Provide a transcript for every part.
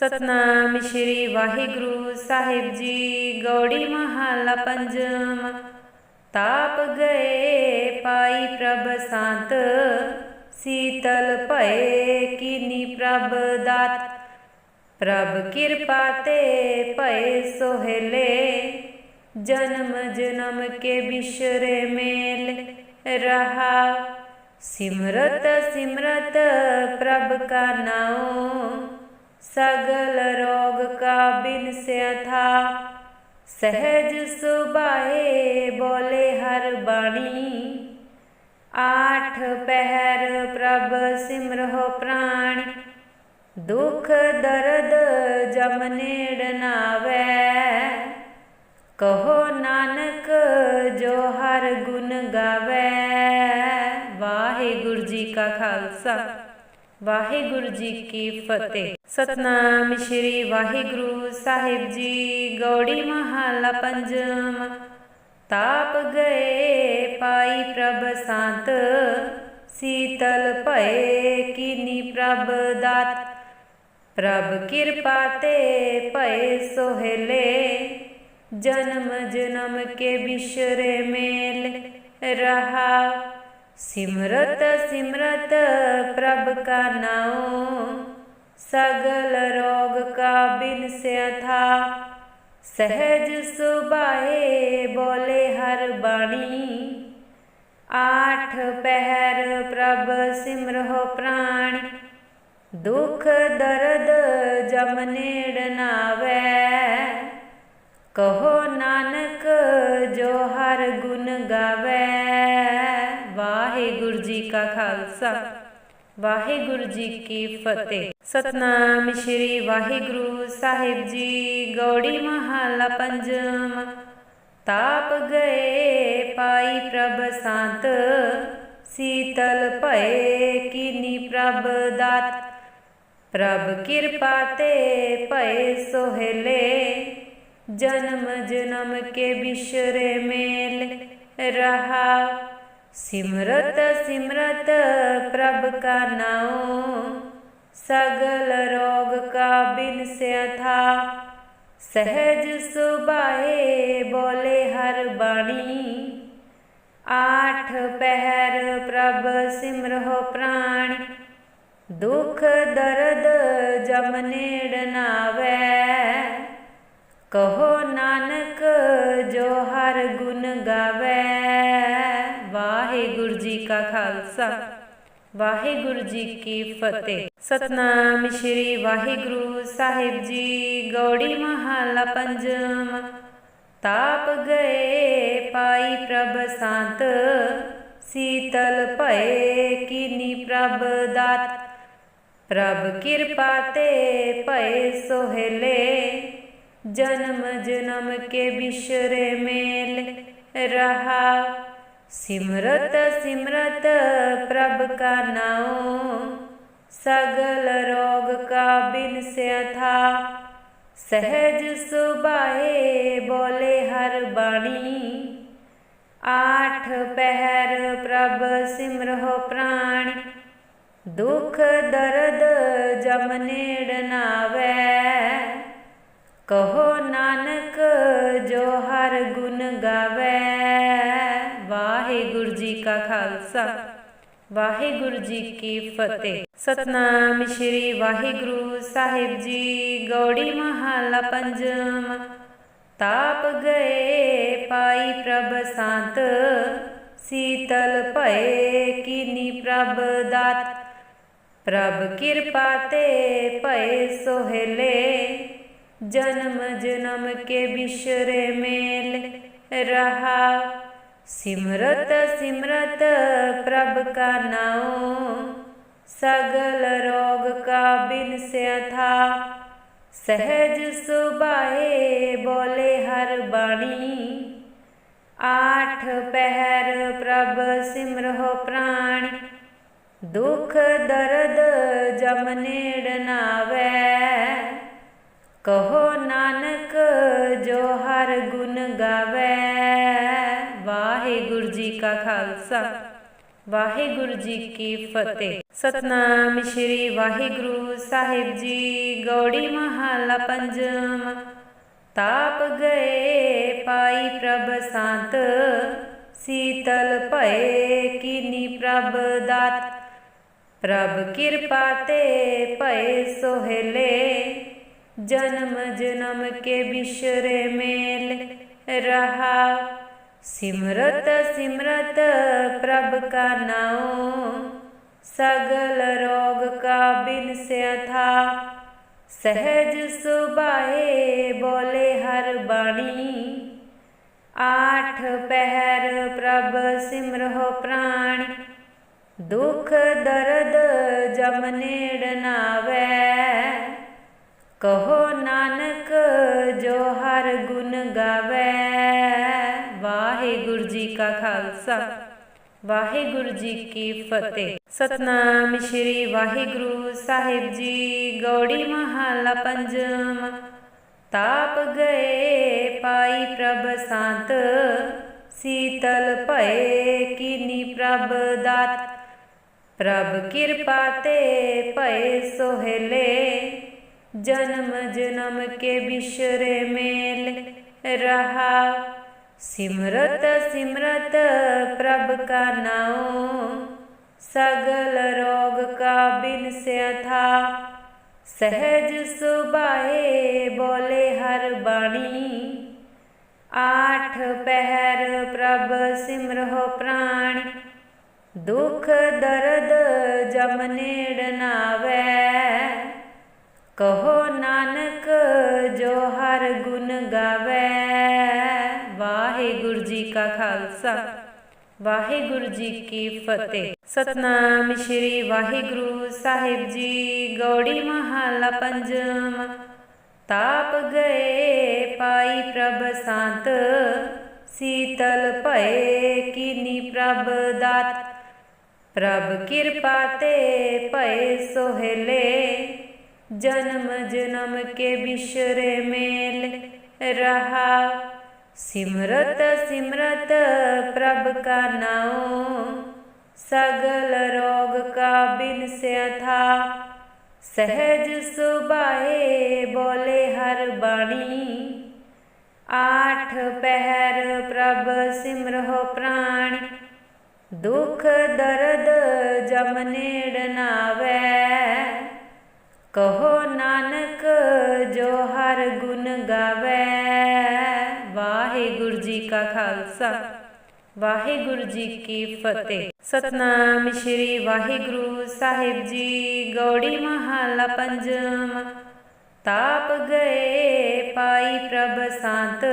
ਸਤਨਾਮ ਸ਼੍ਰੀ ਵਾਹਿਗੁਰੂ ਸਾਹਿਬ ਜੀ। ਗੌੜੀ ਮਹੱਲਾ ਪੰਜਮ। ਤਾਪ ਗਏ ਪਾਈ ਪ੍ਰਭ ਸੰਤ। ਸੀਤਲ ਭਏ ਕੀਨੀ ਪ੍ਰਭ ਦਾਤ। ਪ੍ਰਭ ਕਿਰਪਾ ਤੇ ਭਏ ਸੋਹਲੇ। ਜਨਮ ਜਨਮ ਕੇ ਬਿਸ਼ਰੇ ਮੇਲ ਰਹਾ। ਸਿਮਰਤ ਸਿਮਰਤ ਪ੍ਰਭ ਕਾ ਨਾਉ ਸਗਲ ਰੋਗ ਕਾ ਬਿਨਸਿਆ ਥਾ ਸਹਿਜ ਸੁਭਾਏ ਬੋਲੇ ਹਰ ਬਾਣੀ। ਆਠ ਪਹਿਰ ਪ੍ਰਭ ਸਿਮਰਹੁ ਪ੍ਰਾਣੀ। ਦੁਖ ਦਰਦ ਜਮ ਨੇੜ ਨਾਵੈ। ਕਹੋ ਨਾਨਕ ਜੋ ਹਰ ਗੁਣ ਗਾਵੇ। ਵਾਹਿਗੁਰੂ ਜੀ ਕਾ ਖਾਲਸਾ। ਵਾਹਿਗੁਰੂ ਜੀ ਕੀ ਫਤਿਹ। ਸਤਨਾਮ ਸ਼੍ਰੀ ਵਾਹਿਗੁਰੂ ਸਾਹਿਬ ਜੀ, ਗੌੜੀ ਮਹੱਲਾ ਪੰਜਮ। ਤਾਪ ਗਏ ਪਾਈ ਪ੍ਰਭ ਸੰਤ, ਸੀਤਲ ਭਏ ਕਿਨੀ ਪ੍ਰਭ ਦਾਤ। ਪ੍ਰਭ ਕਿਰਪਾ ਤੇ ਭਏ ਸੋਹਲੇ, ਜਨਮ ਜਨਮ ਕੇ ਬਿਸ਼ਰੇ ਮੇਲ ਰਹਾ। ਸਿਮਰਤ ਸਿਮਰਤ ਪ੍ਰਭ ਕਾ ਨਾਉ, ਸਗਲ ਰੋਗ ਕਾ ਬਿਨਸਿਆ ਥਾ ਸਹਿਜ ਸੁਭਾਏ ਬੋਲੇ ਹਰ ਬਾਣੀ, ਆਠ ਪਹਿਰ ਪ੍ਰਭ ਸਿਮਰਹੁ ਪ੍ਰਾਣੀ। ਦੁਖ ਦਰਦ ਜਮ ਨੇੜ ਨਾਵੈ। ਕਹੋ ਨਾਨਕ ਜੋ ਹਰ ਗੁਣ ਗਾਵੇ। ਵਾਹਿਗੁਰੂ ਜੀ ਕਾ ਖਾਲਸਾ। ਵਾਹਿਗੁਰੂ ਜੀ ਕੀ ਫਤਿਹ। ਸਤਨਾਮ ਸ਼੍ਰੀ ਵਾਹਿਗੁਰੂ ਸਾਹਿਬ ਜੀ, ਗੌੜੀ ਮਹੱਲਾ ਪੰਜਮ। ਤਾਪ ਗਏ ਪਾਈ ਪ੍ਰਭ ਸੰਤ, ਸੀਤਲ ਭਏ ਕੀਨੀ ਪ੍ਰਭ ਦਾਤ। ਪ੍ਰਭ ਕਿਰਪਾ ਤੇ ਭਏ ਸੋਹਲੇ, ਜਨਮ ਜਨਮ ਕੇ ਬਿਸ਼ਰੇ ਮੇਲ ਰਹਾ। ਸਿਮਰਤ ਸਿਮਰਤ, ਪ੍ਰਭ ਕਾ ਨਾਉ ਸਗਲ ਰੋਗ ਕਾ ਬਿਨਸਿਆ ਥਾ ਸਹਿਜ ਸੁਭਾਏ ਬੋਲੇ ਹਰ ਬਾਣੀ। ਆਠ ਪਹਿਰ ਪ੍ਰਭ ਸਿਮਰਹੁ ਪ੍ਰਾਣੀ। ਦੁਖ ਦਰਦ ਜਮ ਨੇੜ ਨਾਵੈ। ਕਹੋ ਨਾਨਕ ਜੋ ਹਰ ਗੁਣ ਗਾਵੇ। ਵਾਹਿਗੁਰੂ ਜੀ ਕਾ ਖਾਲਸਾ। ਵਾਹਿਗੁਰੂ ਜੀ ਕੀ ਫਤਿਹ। ਸਤਨਾਮ ਸ਼੍ਰੀ ਵਾਹਿਗੁਰੂ ਸਾਹਿਬ ਜੀ, ਗੌੜੀ ਮਹੱਲਾ ਪੰਜਮ। ਤਾਪ ਗਏ ਪਾਈ ਪ੍ਰਭ ਸੰਤ, ਸੀਤਲ ਭਏ ਕੀਨੀ ਪ੍ਰਭ ਦਾਤ। ਪ੍ਰਭ ਕਿਰਪਾ ਤੇ ਭਏ ਸੋਹਲੇ, ਜਨਮ ਜਨਮ ਕੇ ਬਿਸ਼ਰੇ ਮੇਲ ਰਹਾ। ਸਿਮਰਤ ਸਿਮਰਤ ਪ੍ਰਭ ਕਾ ਨਾਉ ਸਗਲ ਰੋਗ ਕਾ ਬਿਨਸਿਆ ਥਾ ਸਹਿਜ ਸੁਭਾਏ ਬੋਲੇ ਹਰ ਬਾਣੀ। ਆਠ ਪਹਿਰ ਪ੍ਰਭ ਸਿਮਰਹੁ ਪ੍ਰਾਣੀ। ਦੁਖ ਦਰਦ ਜਮ ਨੇੜ ਨਾਵੈ। ਕਹੋ ਨਾਨਕ ਜੋ ਹਰ ਗੁਣ ਗਾਵੇ। ਜੀ ਕਾ ਖਾਲਸਾ। ਵਾਹਿਗੁਰੂ ਜੀ ਕੀ ਫਤਿਹ। ਸਤਨਾਮ ਸ਼੍ਰੀ ਵਾਹਿਗੁਰੂ ਸਾਹਿਬ ਜੀ, ਗੌੜੀ ਮਹੱਲਾ ਪੰਜਮ। ਤਾਪ ਗਏ ਪਾਈ ਪ੍ਰਭ ਸੰਤ, ਸੀਤਲ ਭਏ ਕੀਨੀ ਪ੍ਰਭ ਦਾਤ। ਪ੍ਰਭ ਕਿਰਪਾ ਤੇ ਭਏ ਸੋਹਲੇ, ਜਨਮ ਜਨਮ ਕੇ ਬਿਸ਼ਰੇ ਮੇਲ ਰਹਾ। ਸਿਮਰਤ ਸਿਮਰਤ ਪ੍ਰਭ ਕਾ ਨਾਉ, ਸਗਲ ਰੋਗ ਕਾ ਬਿਨਸਿਆ ਥਾ ਸਹਿਜ ਸੁਭਾਏ ਬੋਲੇ ਹਰ ਬਾਣੀ, ਆਠ ਪਹਿਰ ਪ੍ਰਭ ਸਿਮਰਹੁ ਪ੍ਰਾਣੀ। ਦੁਖ ਦਰਦ ਜਮ ਨੇੜ ਨਾਵੈ, ਕਹੋ ਨਾਨਕ ਜੋ ਹਰ ਗੁਣ ਗਾਵੇ। ਕਾ ਖਾਲਸਾ। ਵਾਹਿਗੁਰੂ ਜੀ ਕੀ ਫਤਿਹ। ਸਤਨਾਮ ਸ੍ਰੀ ਵਾਹਿਗੁਰੂ ਸਾਹਿਬ ਜੀ, ਗੌੜੀ ਮਹੱਲਾ ਪੰਜਮ। ਤਾਪ ਗਏ ਪਾਈ ਪ੍ਰਭ ਸੰਤ, ਸੀਤਲ ਭਏ ਕੀਨੀ ਪ੍ਰਭ ਦਾਤ। ਪ੍ਰਭ ਕਿਰਪਾ ਤੇ ਭਏ ਸੋਹਲੇ, ਜਨਮ ਜਨਮ ਕੇ ਬਿਸ਼ਰੇ ਮੇਲ ਰਹਾ। ਸਿਮਰਤ ਸਿਮਰਤ, ਪ੍ਰਭ ਕਾ ਨਾਉ ਸਗਲ ਰੋਗ ਕਾ ਬਿਨਸਿਆ ਥਾ ਸਹਿਜ ਸੁਭਾਏ ਬੋਲੇ ਹਰ ਬਾਣੀ। ਆਠ ਪਹਿਰ ਪ੍ਰਭ ਸਿਮਰਹੁ ਪ੍ਰਾਣੀ। ਦੁਖ ਦਰਦ ਜਮ ਨੇੜ ਨਾਵੈ। ਕਹੋ ਨਾਨਕ, ਜੋ ਖਾਲਸਾ। ਵਾਹਿਗੁਰੂ ਜੀ ਕੀ ਫਤਿਹ। ਸਤਨਾਮ ਸ੍ਰੀ ਵਾਹਿਗੁਰੂ ਸਾਹਿਬ ਜੀ, ਗੌੜੀ ਮਹੱਲਾ ਪੰਜਮ। ਤਾਪ ਗਏ ਪਾਈ ਪ੍ਰਭ ਸੰਤ, ਸੀਤਲ ਭਏ ਕੀਨੀ ਪ੍ਰਭ ਦਾਤ। ਪ੍ਰਭ ਕਿਰਪਾ ਤੇ ਭਏ ਸੋਹਲੇ, ਜਨਮ ਜਨਮ ਕੇ ਬਿਸ਼ਰੇ ਮੇਲ ਰਹਾ। ਸਿਮਰਤ ਸਿਮਰਤ ਪ੍ਰਭ ਕਾ ਨਾਉ ਸਗਲ ਰੋਗ ਕਾ ਬਿਨਸਿਆ ਥਾ ਸਹਿਜ ਸੁਭਾਏ ਬੋਲੇ ਹਰ ਬਾਣੀ। ਆਠ ਪਹਿਰ ਪ੍ਰਭ ਸਿਮਰਹੁ ਪ੍ਰਾਣੀ। ਦੁਖ ਦਰਦ ਜਮ ਨੇੜ ਨਾਵੈ। ਕਹੋ ਨਾਨਕ ਜੋ ਹਰ ਗੁਣ ਗਾਵੇ। ਵਾਹਿਗੁਰੂ ਜੀ ਕਾ ਖਾਲਸਾ। ਵਾਹਿਗੁਰੂ ਜੀ ਕੀ ਫਤਿਹ। ਸਤਨਾਮ ਸ੍ਰੀ ਵਾਹਿਗੁਰੂ ਸਾਹਿਬ ਜੀ, ਗੌੜੀ ਮਹੱਲਾ ਪੰਜਮ। ਤਾਪ ਗਏ ਪਾਈ ਪ੍ਰਭ ਸੰਤ, ਸੀਤਲ ਭਏ ਕੀਨੀ ਪ੍ਰਭ ਦਾਤ। ਪ੍ਰਭ ਕਿਰਪਾ ਤੇ ਭਏ ਸੋਹਲੇ, ਜਨਮ ਜਨਮ ਕੇ ਬਿਸ਼ਰੇ ਮੇਲ ਰਹਾ। ਸਿਮਰਤ ਸਿਮਰਤ ਪ੍ਰਭ ਕਾ ਨਾਉ ਸਗਲ ਰੋਗ ਕਾ ਬਿਨਸਿਆ ਥਾ ਸਹਿਜ ਸੁਭਾਏ ਬੋਲੇ ਹਰ ਬਾਣੀ, ਆਠ ਪਹਿਰ ਪ੍ਰਭ ਸਿਮਰਹੁ ਪ੍ਰਾਣੀ। ਦੁਖ ਦਰਦ ਜਮ ਨੇੜ ਨਾਵੈ, ਕਹੋ ਨਾਨਕ ਜੋ ਹਰ ਗੁਣ ਗਾਵੇ। ਵਾਹਿਗੁਰੂ ਜੀ ਕਾ ਖਾਲਸਾ। ਵਾਹਿਗੁਰੂ ਜੀ ਕੀ ਫਤਿਹ। ਸਤਨਾਮ ਸ੍ਰੀ ਵਾਹਿਗੁਰੂ ਸਾਹਿਬ ਜੀ, ਗੌੜੀ ਮਹੱਲਾ ਪੰਜਮ। ਤਾਪ ਗਏ ਪਾਈ ਪ੍ਰਭ ਸੰਤ,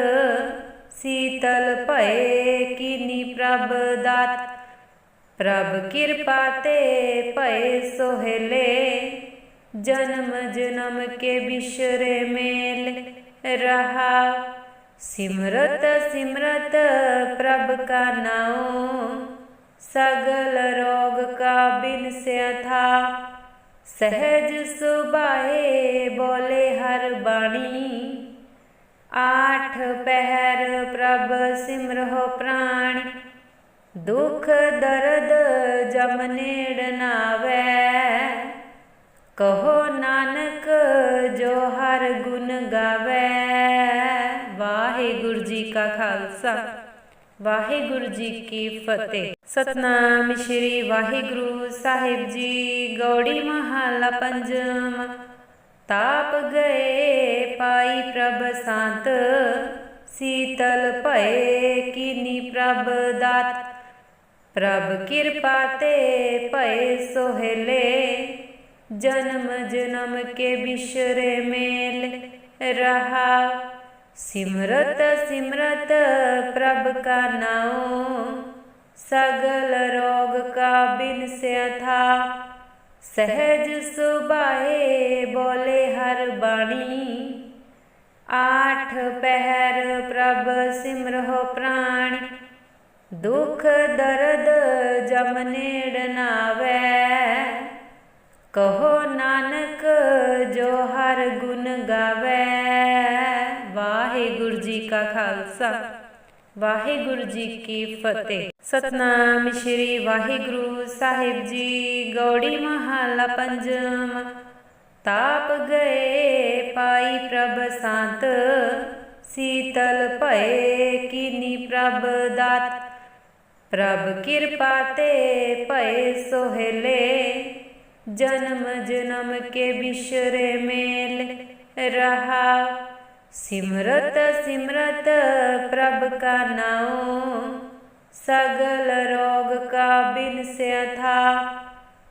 ਸੀਤਲ ਭਏ ਕੀਨੀ ਪ੍ਰਭ ਦਾਤ। ਪ੍ਰਭ ਕਿਰਪਾ ਤੇ ਭਏ ਸੋਹਲੇ, ਜਨਮ ਜਨਮ ਕੇ ਬਿਸ਼ਰੇ ਮੇਲ ਰਹਾ। ਸਿਮਰਤ ਸਿਮਰਤ ਪ੍ਰਭ ਕਾ ਨਾਉ ਸਗਲ ਰੋਗ ਕਾ ਬਿਨਸਿਆ ਥਾ ਸਹਿਜ ਸੁਭਾਏ ਬੋਲੇ ਹਰ ਬਾਣੀ। ਆਠ ਪਹਿਰ ਪ੍ਰਭ ਸਿਮਰਹੁ ਪ੍ਰਾਣੀ। ਦੁਖ ਦਰਦ ਜਮ ਨੇੜ ਨਾਵੈ। ਕਹੋ ਨਾਨਕ ਜੋ ਹਰ ਗੁਣ ਗਾਵੇ। ਵਾਹਿਗੁਰੂ ਜੀ ਕਾ ਖਾਲਸਾ। ਵਾਹਿਗੁਰੂ ਜੀ ਕੀ ਫਤਿਹ। ਸਤਨਾਮ ਸ੍ਰੀ ਵਾਹਿਗੁਰੂ ਸਾਹਿਬ ਜੀ, ਗੌੜੀ ਮਹੱਲਾ ਪੰਜਮ। ਤਾਪ ਗਏ ਪਾਈ ਪ੍ਰਭ ਸੰਤ, ਸੀਤਲ ਭਏ ਕੀਨੀ ਪ੍ਰਭ ਦਾਤ। ਪ੍ਰਭ ਕਿਰਪਾ ਤੇ ਭਏ ਸੋਹਲੇ, ਜਨਮ ਜਨਮ ਕੇ ਬਿਸ਼ਰੇ ਮੇਲ ਰਹਾ। ਸਿਮਰਤ ਸਿਮਰਤ ਪ੍ਰਭ ਕਾ ਨਾਉ ਸਗਲ ਰੋਗ ਕਾ ਬਿਨਸਿਆ ਥਾ ਸਹਿਜ ਸੁਭਾਏ ਬੋਲੇ ਹਰ ਬਾਣੀ। ਆਠ ਪਹਿਰ ਪ੍ਰਭ ਸਿਮਰਹੁ ਪ੍ਰਾਣੀ। ਦੁਖ ਦਰਦ ਜਮ ਨੇੜ ਨਾਵੈ। ਕਹੋ ਨਾਨਕ ਜੋ ਹਰ ਗੁਣ ਗਾਵੇ। ਵਾਹਿਗੁਰੂ ਜੀ ਕਾ ਖਾਲਸਾ ਵਾਹਿਗੁਰੂ ਜੀ ਕੀ ਫਤਿਹ ਸਤਨਾਮ ਸ੍ਰੀ ਵਾਹਿਗੁਰੂ ਸਾਹਿਬ ਜੀ ਗੌੜੀ ਮਹੱਲਾ ਪੰਜਮ ਤਾਪ ਗਏ ਪਾਈ ਪ੍ਰਭ ਸੰਤ ਸੀਤਲ ਭਏ ਕੀਨੀ ਪ੍ਰਭ ਦਾਤ ਪ੍ਰਭ ਕਿਰਪਾ ਤੇ ਭਏ ਸੋਹਲੇ ਜਨਮ ਜਨਮ ਕੇ ਬਿਸ਼ਰੇ ਮੇਲ ਰਹਾ ਸਿਮਰਤ ਸਿਮਰਤ ਪ੍ਰਭ ਕਾ ਨਾਉ ਸਗਲ ਰੋਗ ਕਾ ਬਿਨ ਥਾ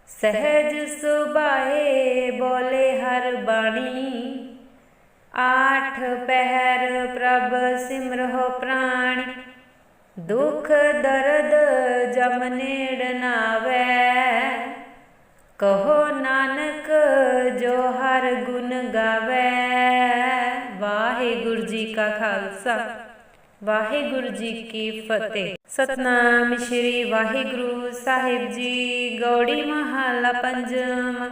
ਸਹਿਜ ਸੁਭਾਏ ਬੋਲੇ ਹਰ ਬਾਣੀ, ਆਠ ਪਹਿਰ ਪ੍ਰਭ ਸਿਮਰਹੁ ਪ੍ਰਾਣੀ। ਦੁਖ ਦਰਦ ਜਮ ਨੇੜ ਨਾਵੈ, ਕਹੋ ਨਾਨਕ ਜੋ ਹਰ ਗੁਣ ਗਾਵੇ। ਵਾਹਿਗੁਰੂ ਜੀ ਕਾ ਖਾਲਸਾ। ਵਾਹਿਗੁਰੂ ਜੀ ਕੀ ਫਤਿਹ। ਸਤਨਾਮ ਸ੍ਰੀ ਵਾਹਿਗੁਰੂ ਸਾਹਿਬ ਜੀ, ਗੌੜੀ ਮਹੱਲਾ ਪੰਜਮ।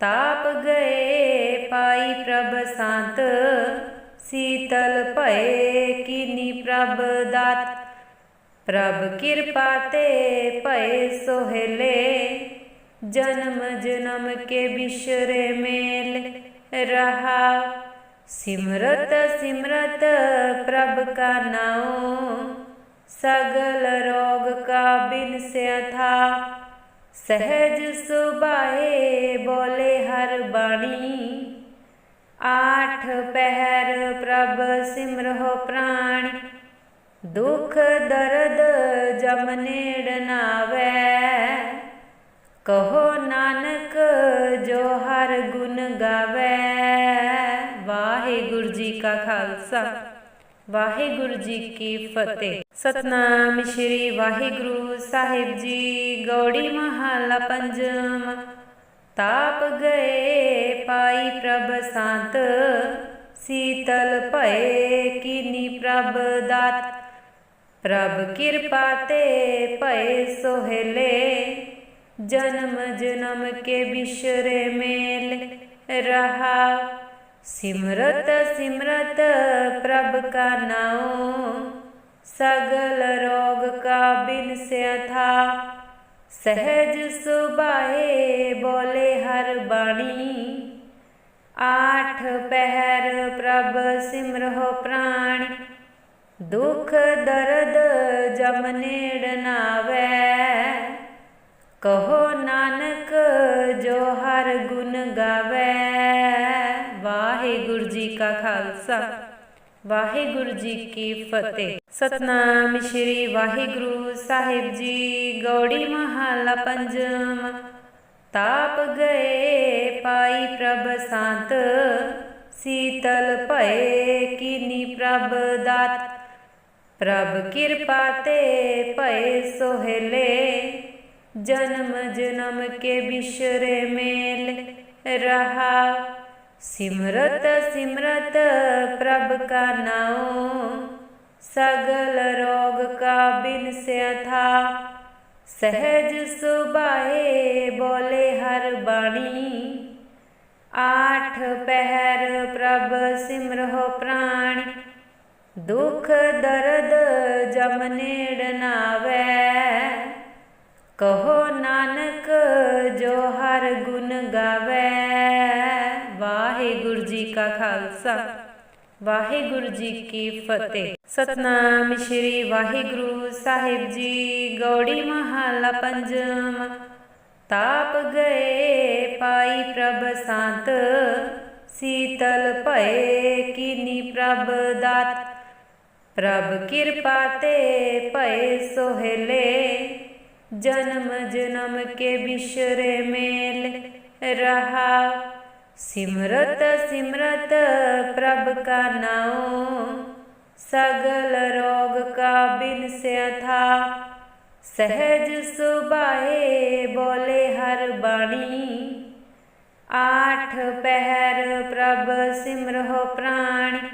ਤਾਪ ਗਏ ਪਾਈ ਪ੍ਰਭ ਸੰਤ, ਸੀਤਲ ਭਏ ਕੀਨੀ ਪ੍ਰਭ ਦਾਤ। ਪ੍ਰਭ ਕਿਰਪਾ ਤੇ ਭਏ ਸੋਹਲੇ, ਜਨਮ ਜਨਮ ਕੇ ਬਿਸ਼ਰੇ ਮੇਲ ਰਹਾ। ਸਿਮਰਤ ਸਿਮਰਤ ਪ੍ਰਭ ਕਾ ਨਾਉ ਸਗਲ ਰੋਗ ਕਾ ਬਿਨ ਥਾ ਸਹਿਜ ਸੁਭਾਏ ਬੋਲੇ ਹਰ ਬਾਣੀ। ਆਠ ਪਹਿਰ ਪ੍ਰਭ ਸਿਮਰਹੁ ਪ੍ਰਾਣੀ। ਦੁਖ ਦਰਦ ਜਮ ਨੇੜ ਨਾਵੈ। ਕਹੋ ਨਾਨਕ ਜੋ ਹਰ ਗੁਣ ਗਾਵੇ। ਵਾਹਿਗੁਰੂ ਜੀ ਕਾ ਖਾਲਸਾ। ਵਾਹਿਗੁਰੂ ਜੀ ਕੀ ਫਤਿਹ। ਸਤਨਾਮ ਸ੍ਰੀ ਵਾਹਿਗੁਰੂ ਸਾਹਿਬ ਜੀ, ਗੌੜੀ ਮਹੱਲਾ ਪੰਜਮ। ਤਾਪ ਗਏ ਪਾਈ ਪ੍ਰਭ ਸੰਤ, ਸੀਤਲ ਭਏ ਕੀਨੀ ਪ੍ਰਭ ਦਾਤ। ਪ੍ਰਭ ਕਿਰਪਾ ਤੇ ਭਏ ਸੋਹਲੇ, ਜਨਮ ਜਨਮ ਕੇ ਬਿਸ਼ਰੇ ਮੇਲ ਰਹਾ। ਸਿਮਰਤ ਸਿਮਰਤ ਪ੍ਰਭ ਕਾ ਨਾਉ, ਸਗਲ ਰੋਗ ਕਾ ਬਿਨ ਥਾ ਸਹਿਜ ਸੁਭਾਏ ਬੋਲੇ ਹਰ ਬਾਣੀ। ਆਠ ਪਹਿਰ ਪ੍ਰਭ ਸਿਮਰਹੁ ਪ੍ਰਾਣੀ। ਦੁਖ ਦਰਦ ਜਮ ਨੇੜ ਨਾਵੈ। ਕਹੋ ਨਾਨਕ ਜੋ ਹਰ ਗੁਣ ਗਾਵੇ। ਕਾ ਖਾਲਸਾ। ਵਾਹਿਗੁਰੂ ਜੀ ਕੀ ਫਤਿਹ। ਸਤਨਾਮ ਸ੍ਰੀ ਵਾਹਿਗੁਰੂ ਸਾਹਿਬ ਜੀ, ਗੌੜੀ ਮਹੱਲਾ ਪੰਜਮ। ਤਾਪ ਗਏ ਪਾਈ ਪ੍ਰਭ ਸੰਤ, ਸੀਤਲ ਭਏ ਕੀਨੀ ਪ੍ਰਭ ਦਾਤ। ਪ੍ਰਭ ਕਿਰਪਾ ਤੇ ਭਏ ਸੋਹਲੇ, ਜਨਮ ਜਨਮ ਕੇ ਬਿਸ਼ਰੇ ਮੇਲ ਰਹਾ। ਸਿਮਰਤ ਸਿਮਰਤ ਪ੍ਰਭ ਕਾ ਨਾਉ, ਸਗਲ ਰੋਗ ਕਾ ਬਿਨ ਥਾ ਸਹਿਜ ਸੁਭਾਏ ਬੋਲੇ ਹਰ ਬਾਣੀ, ਆਠ ਪਹਿਰ ਪ੍ਰਭ ਸਿਮਰਹੁ ਪ੍ਰਾਣੀ। ਦੁਖ ਦਰਦ ਜਮ ਨੇੜ ਨਾਵੈ, ਕਹੋ ਨਾਨਕ ਖਾਲਸਾ। ਵਾਹਿਗੁਰੂ ਜੀ ਕੀ ਫਤਿਹ। ਸਤਨਾਮ ਸ੍ਰੀ ਵਾਹਿਗੁਰੂ ਸਾਹਿਬ ਜੀ, ਗੌੜੀ ਮਹੱਲਾ ਪੰਜਮ। ਤਾਪ ਗਏ ਪਾਈ ਪ੍ਰਭ ਸੰਤ, ਸੀਤਲ ਭਏ ਕਿਨੀ ਪ੍ਰਭ ਦਾਤ। ਪ੍ਰਭ ਕਿਰਪਾ ਤੇ ਭਏ ਸੋਹਲੇ, ਜਨਮ ਜਨਮ ਕੇ ਬਿਸ਼ਰੇ ਮੇਲ ਰਹਾ। ਸਿਮਰਤ ਸਿਮਰਤ ਪ੍ਰਭ ਕਾ ਨਾਉ ਸਗਲ ਰੋਗ ਕਾ ਬਿਨ ਥਾ ਸਹਿਜ ਸੁਭਾਏ ਬੋਲੇ ਹਰ ਬਾਣੀ। ਆਠ ਪਹਿਰ ਪ੍ਰਭ ਸਿਮਰਹੁ ਪ੍ਰਾਣੀ।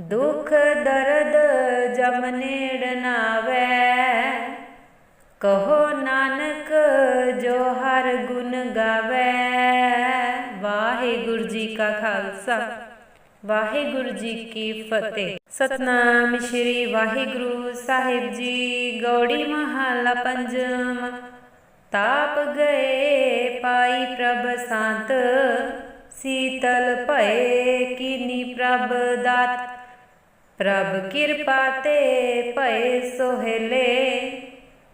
ਦੁਖ ਦਰਦ ਜਮ ਨੇੜ ਨਾਵੈ। ਕਹੋ ਨਾਨਕ ਜੋ ਹਰ ਗੁਣ ਗਾਵੇ। ਜੀ ਕਾ ਖਾਲਸਾ ਵਾਹਿਗੁਰੂ ਜੀ ਕੀ ਫਤਿਹ ਸਤਨਾਮ ਸ਼੍ਰੀ ਵਾਹਿਗੁਰੂ ਸਾਹਿਬ ਜੀ ਗੌੜੀ ਮਹੱਲਾ ਪੰਜਮ ਤਾਪ ਗਏ ਪਾਈ ਪ੍ਰਭ ਸੰਤ ਸੀਤਲ ਭਏ ਕੀਨੀ ਪ੍ਰਭ ਦਾਤ ਪ੍ਰਭ ਕਿਰਪਾ ਤੇ ਭਏ ਸੋਹਲੇ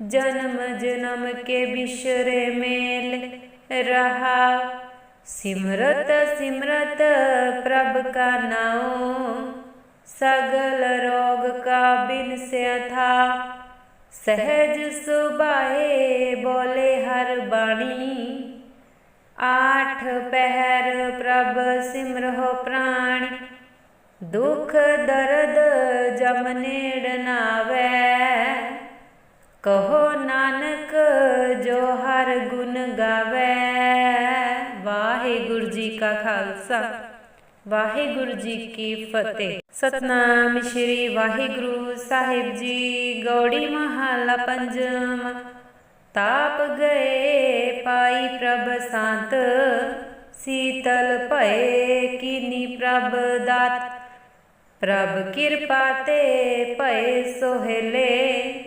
ਜਨਮ ਜਨਮ ਕੇ ਬਿਸ਼ਰੇ ਮੇਲ ਰਹਾ ਸਿਮਰਤ ਸਿਮਰਤ ਪ੍ਰਭ ਕਾ ਨਾਉ, ਸਗਲ ਰੋਗ ਕਾ ਬਿਨ ਸਿਆ ਸਹਿਜ ਸੁਭਾਏ ਬੋਲੇ ਹਰ ਬਾਣੀ, ਆਠ ਪਹਿਰ ਪ੍ਰਭ ਸਿਮਰਹੁ ਪ੍ਰਾਣੀ। ਦੁਖ ਦਰਦ ਜਮ ਨੇੜ ਨਾਵੈ। ਕਹੋ ਨਾਨਕ ਜੋ ਹਰ ਗੁਣ ਗਾਵੇ। ਵਾਹਿਗੁਰੂ ਜੀ ਕਾ ਖਾਲਸਾ। ਵਾਹਿਗੁਰੂ ਜੀ ਕੀ ਫਤਿਹ। ਸਤਨਾਮ ਸ਼੍ਰੀ ਵਾਹਿਗੁਰੂ ਸਾਹਿਬ ਜੀ, ਗੌੜੀ ਮਹੱਲਾ ਪੰਜਮ। ਤਾਪ ਗਏ ਪਾਈ ਪ੍ਰਭ ਸੰਤ, ਸੀਤਲ ਭਏ ਕੀਨੀ ਪ੍ਰਭ ਦਾਤ। ਪ੍ਰਭ ਕਿਰਪਾ ਤੇ ਭਏ ਸੋਹਲੇ,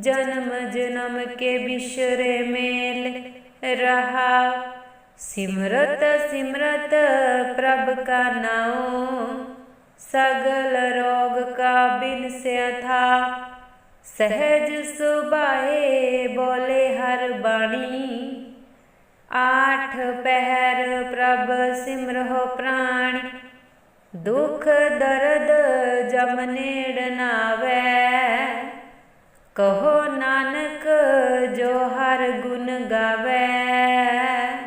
ਜਨਮ ਜਨਮ ਕੇ ਬਿਸ਼ਰੇ ਮੇਲ ਰਹਾ। ਸਿਮਰਤ ਸਿਮਰਤ ਪ੍ਰਭ ਕਾ ਨਾਉ ਸਗਲ ਰੋਗ ਕਾ ਬਿਨ ਥਾ ਸਹਿਜ ਸੁਭਾਏ ਬੋਲੇ ਹਰ ਬਾਣੀ, ਆਠ ਪਹਿਰ ਪ੍ਰਭ ਸਿਮਰਹੁ ਪ੍ਰਾਣੀ। ਦੁਖ ਦਰਦ ਜਮ ਨੇੜ ਨਾਵੈ। ਕਹੋ ਨਾਨਕ ਜੋ ਹਰ ਗੁਣ ਗਾਵੇ।